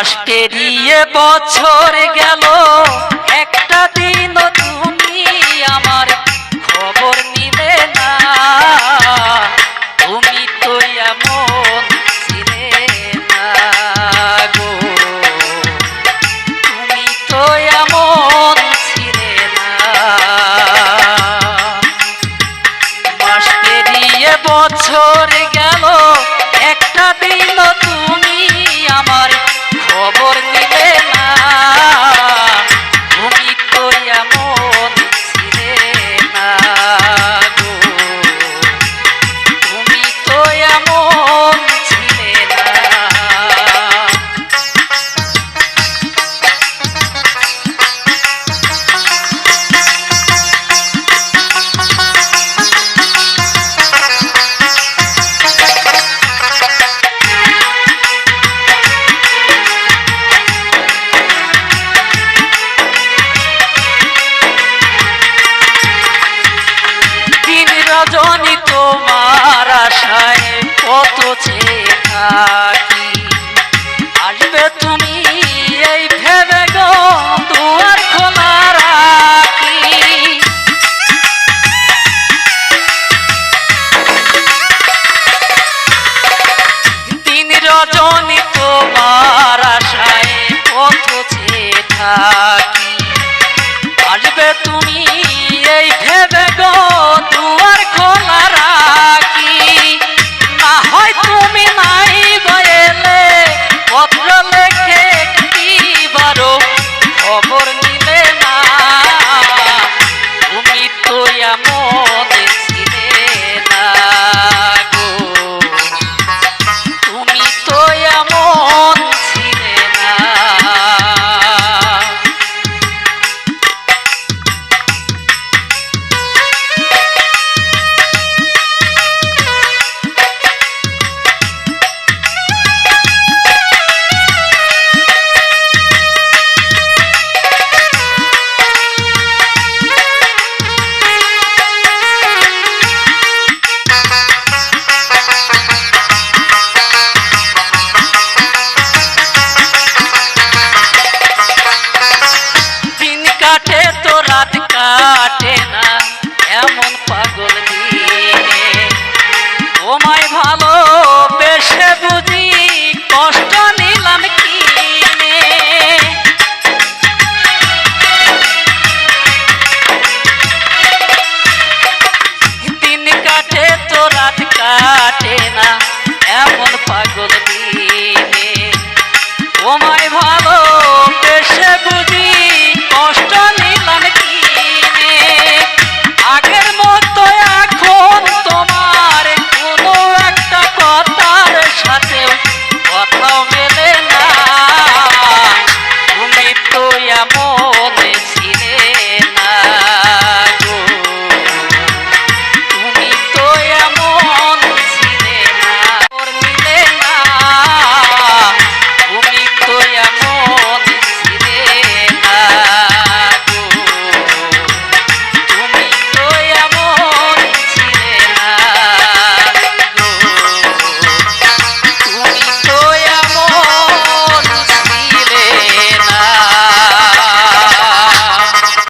মাস পেরিয়ে বছর গেল। একটা দিন তুমি আমার খবর নিলে না। তুমি তো এমন ছিলে না গো। তুমি তো এমন ছিলে না। মাস পেরিয়ে বছর গেল। একটা দিন